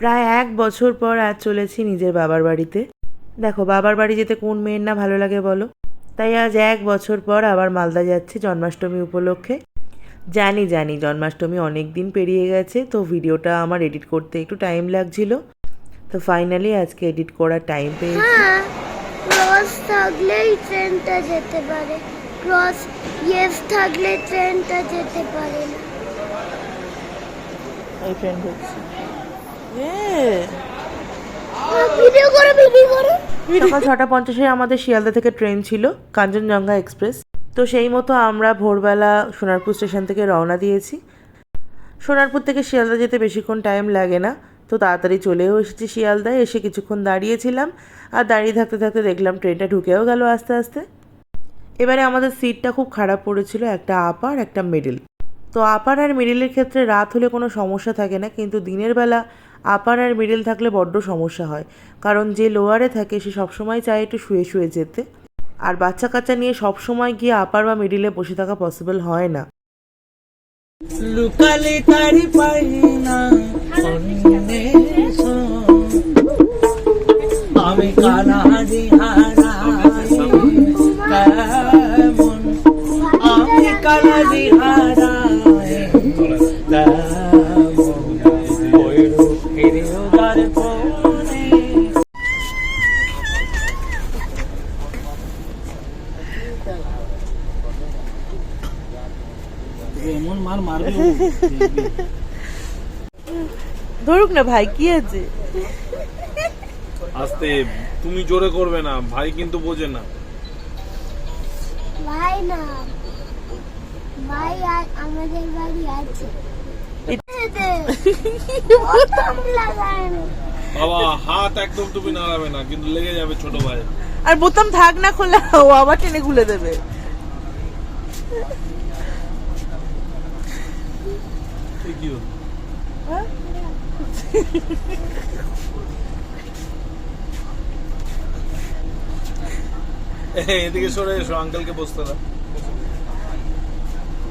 প্রায় এক বছর পর আজ চলেছি নিজের বাবার বাড়িতে। দেখো বাবার বাড়ি যেতে কোন মেয়ের না ভালো লাগে বলো? তাই আজ এক বছর পর আবার মালদা যাচ্ছি জন্মাষ্টমী উপলক্ষে। জানি জানি জন্মাষ্টমী অনেক দিন পেরিয়ে গেছে তো ভিডিওটা আমার এডিট করতে একটু টাইম লাগছিল। তো ফাইনালি আজকে এডিট করার টাইম পেয়েছি। হ্যাঁ ক্রস থাকলেই ট্রেনটা যেতে পারে। ক্রস ইয়েস থাকলে ট্রেনটা যেতে পারে না। এই হচ্ছে। সকাল ছটা পঞ্চাশে আমাদের শিয়ালদা থেকে ট্রেন ছিল, কাঞ্চনজঙ্ঘা এক্সপ্রেস। তো সেই মতো আমরা ভোরবেলা সোনারপুর স্টেশন থেকে রওনা দিয়েছি। সোনারপুর থেকে শিয়ালদা যেতে বেশিক্ষণ টাইম লাগে না, তো তাড়াতাড়ি চলেও এসেছি শিয়ালদায়, এসে কিছুক্ষণ দাঁড়িয়েছিলাম, আর দাঁড়িয়ে থাকতে থাকতে দেখলাম ট্রেনটা ঢুকেও গেল আস্তে আস্তে। এবারে আমাদের সিটটা খুব খারাপ পড়েছিল, একটা আপার একটা মিডিল তো আপার আর মিডিলের ক্ষেত্রে রাত হলে কোনো সমস্যা থাকে না, কিন্তু দিনের বেলা আপার আর মিডল থাকলে বড্ড সমস্যা হয়। কারণ যে লোয়ারে থাকে, সে সবসময় চায় একটু শুয়ে শুয়ে যেতে। আর বাচ্চা কাচ্চা নিয়ে সবসময় গিয়ে আপার বা মিডিলে বসে থাকা পসিবল হয় না। লুকালে আমি এমন মার মারবে। ধরুক না ভাই কি আছে? আস্তে তুমি জোরে করবে না ভাই কিন্তু বোঝে না। ভাই না ভাই আমাদের বাড়ি আছে। বাবা হাত একদম তুমি নাড়াবে না কিন্তু লেগে যাবে ছোট ভাই। আর বোতাম থাক না খোলা ও আবার টেনে খুলে দেবে। হলো? এ, এদিকে সরে এসো আঙ্কেলকে বসতে দাও।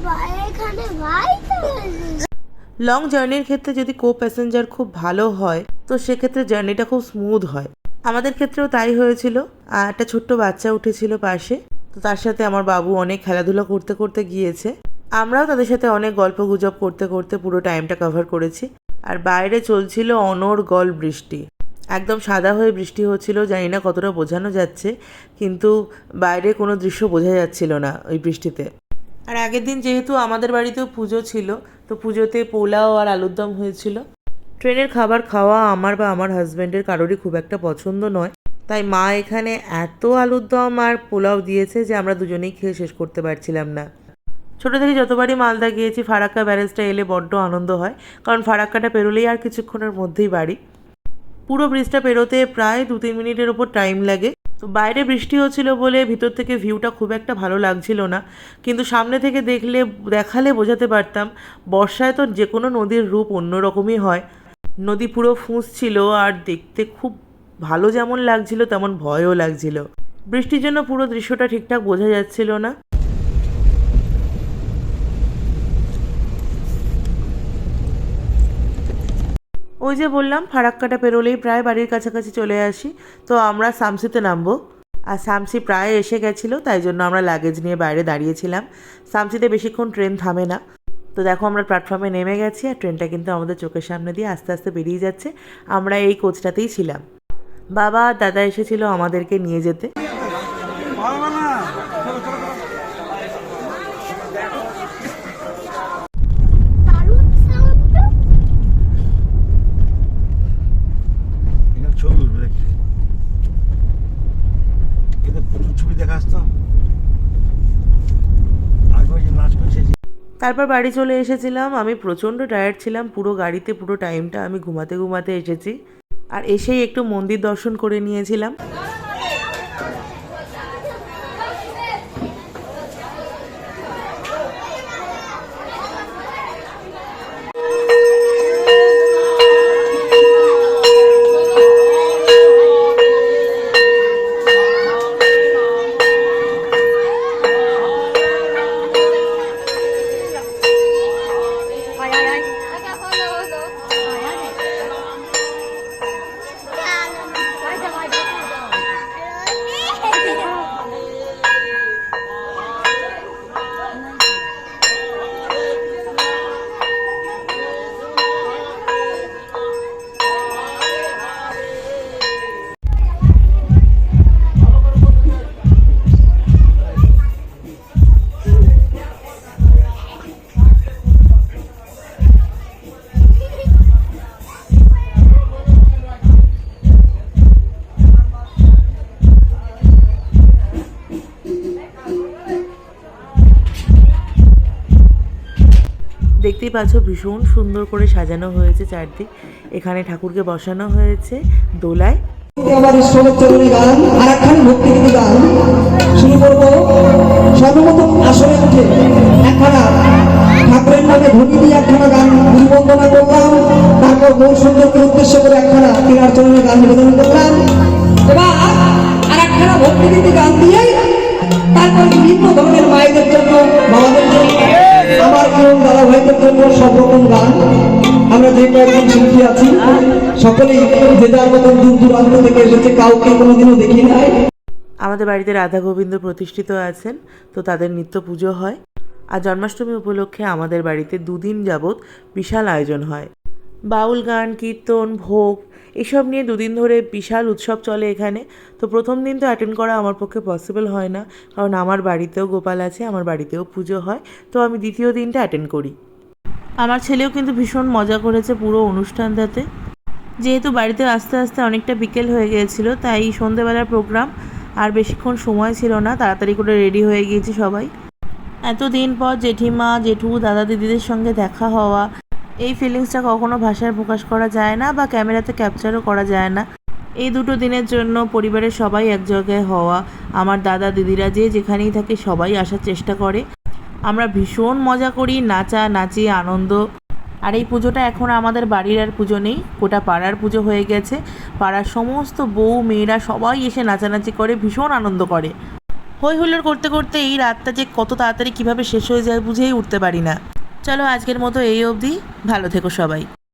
ভাই এখানে ভাই তো লং জার্নির ক্ষেত্রে যদি কো প্যাসেঞ্জার খুব ভালো হয় তো সেক্ষেত্রে জার্নিটা খুব স্মুথ হয়। আমাদের ক্ষেত্রেও তাই হয়েছিল। আর একটা ছোট্ট বাচ্চা উঠেছিল পাশে। তো তার সাথে আমার বাবু অনেক খেলাধুলা করতে করতে গিয়েছে। আমরাও তাদের সাথে অনেক গল্প গুজব করতে করতে পুরো টাইমটা কভার করেছি। আর বাইরে চলছিল অনর্গল বৃষ্টি। একদম সাদা হয়ে বৃষ্টি হচ্ছিল, জানি না কতটা বোঝানো যাচ্ছে, কিন্তু বাইরে কোনো দৃশ্য বোঝা যাচ্ছিল না ওই বৃষ্টিতে। আর আগের দিন যেহেতু আমাদের বাড়িতেও পুজো ছিল, তো পুজোতে পোলাও আর আলুর দম হয়েছিল। ট্রেনের খাবার খাওয়া আমার বা আমার হাজব্যান্ডের কারোরই খুব একটা পছন্দ নয়। তাই মা এখানে এত আলুর দম আর পোলাও দিয়েছে যে আমরা দুজনেই খেয়ে শেষ করতে পারছিলাম না। ছোটো থেকে যতবারই মালদা গিয়েছি, ফারাক্কা ব্যারেজটা এলে বড্ড আনন্দ হয়। কারণ ফারাক্কাটা পেরোলেই আর কিছুক্ষণের মধ্যেই বাড়ি। পুরো ব্রিজটা পেরোতে প্রায় দু তিন মিনিটের ওপর টাইম লাগে। তো বাইরে বৃষ্টি হচ্ছিল বলে ভিতর থেকে ভিউটা খুব একটা ভালো লাগছিল না। কিন্তু সামনে থেকে দেখলে, দেখালে বোঝাতে পারতাম, বর্ষায় তো যে কোনো নদীর রূপ অন্যরকমই হয়। নদী পুরো ফুঁসছিল আর দেখতে খুব ভালো যেমন লাগছিল, তেমন ভয়ও লাগছিল। বৃষ্টির জন্য পুরো দৃশ্যটা ঠিকঠাক বোঝা যাচ্ছিল না। ওই যে বললাম, ফারাক্কাটা পেরোলেই প্রায় বাড়ির কাছাকাছি চলে আসি, তো আমরা সামসিতে নামবো। আর সামসি প্রায় এসে গেছিল, তাই জন্য আমরা লাগেজ নিয়ে বাইরে দাঁড়িয়েছিলাম। সামসিতে বেশিক্ষণ ট্রেন থামে না। তো দেখো আমরা প্ল্যাটফর্মে নেমে গেছি, আর ট্রেনটা কিন্তু আমাদের চোখের সামনে দিয়ে আস্তে আস্তে বেরিয়ে যাচ্ছে। আমরা এই কোচটাতেই ছিলাম। বাবা দাদা এসেছিল আমাদেরকে নিয়ে যেতে দারুণ সাউন্ডটা এখানে ছবি উঠবে দেখি এটা প্রচুর ছবি দেখা আসতো আগে ওই যে নাচ করেছে তারপর বাড়ি চলে এসেছিলাম। আমি প্রচণ্ড টায়ার্ড ছিলাম, পুরো গাড়িতে পুরো টাইমটা আমি ঘুমাতে ঘুমাতে এসেছি। আর এসেই একটু মন্দির দর্শন করে নিয়েছিলাম। দেখতেই পাচ্ছ ভীষণ সুন্দর করে সাজানো হয়েছে চারদিক। এখানে ঠাকুরকে বসানো হয়েছে দোলায়। আমার ঈশ্বরের গান? আর একখানি ভক্তিগীতি গান। শুরু করব। সর্বপ্রথম আসরে উঠে একখানা ঠাকুরের নামে ধ্বনি দিয়ে একখানা গান গুরুবন্দনা করলাম। তারপর গৌর সুন্দরকে উদ্দেশ্য করে একখানা তিনার চরণে গান নিবেদন করলাম। এবার আর একখানা ভক্তিগীতি গান দিয়ে তারপর বিভিন্ন ধরনের মায়েদের জন্য বাবাদের আছি। যে যার মতন দূর দূরান্ত থেকে এসেছে, কাউকে কোনোদিনও দেখি নাই। আমাদের বাড়িতে রাধা গোবিন্দ প্রতিষ্ঠিত আছেন, তো তাদের নিত্য পুজো হয়। আর জন্মাষ্টমী উপলক্ষে আমাদের বাড়িতে দুদিন যাবৎ বিশাল আয়োজন হয়। বাউল গান, কীর্তন, ভোগ, এসব নিয়ে দুদিন ধরে বিশাল উৎসব চলে এখানে। তো প্রথম দিন তো অ্যাটেন্ড করা আমার পক্ষে পসিবল হয় না, কারণ আমার বাড়িতেও গোপাল আছে, আমার বাড়িতেও পুজো হয়। তো আমি দ্বিতীয় দিনটা অ্যাটেন্ড করি। আমার ছেলেও কিন্তু ভীষণ মজা করেছে পুরো অনুষ্ঠানটাতে। যেহেতু বাড়িতে আস্তে আস্তে অনেকটা বিকেল হয়ে গিয়েছিল, তাই সন্ধেবেলার প্রোগ্রাম আর বেশিক্ষণ সময় ছিল না, তাড়াতাড়ি করে রেডি হয়ে গিয়েছি সবাই। এতদিন পর জেঠিমা, জেঠু, দাদা দিদিদের সঙ্গে দেখা হওয়া, এই ফিলিংসটা কখনো ভাষায় প্রকাশ করা যায় না বা ক্যামেরাতে ক্যাপচারও করা যায় না। এই দুটো দিনের জন্য পরিবারের সবাই এক জায়গায় হওয়া, আমার দাদা দিদিরা যে যেখানেই থাকে সবাই আসার চেষ্টা করে। আমরা ভীষণ মজা করি, নাচা, নাচি, আনন্দ। আর এই পুজোটা এখন আমাদের বাড়ির আর পুজো নেই, গোটা পাড়ার পুজো হয়ে গেছে। পাড়ার সমস্ত বউ, মেয়েরা সবাই এসে নাচানাচি করে, ভীষণ আনন্দ করে। হই হুল্লোড় করতে করতে এই রাতটা যে কত তাড়াতাড়ি কীভাবে শেষ হয়ে যায় বুঝেই উঠতে পারি না। চলো আজকের মতো এই অবধি, ভালো থেকো সবাই।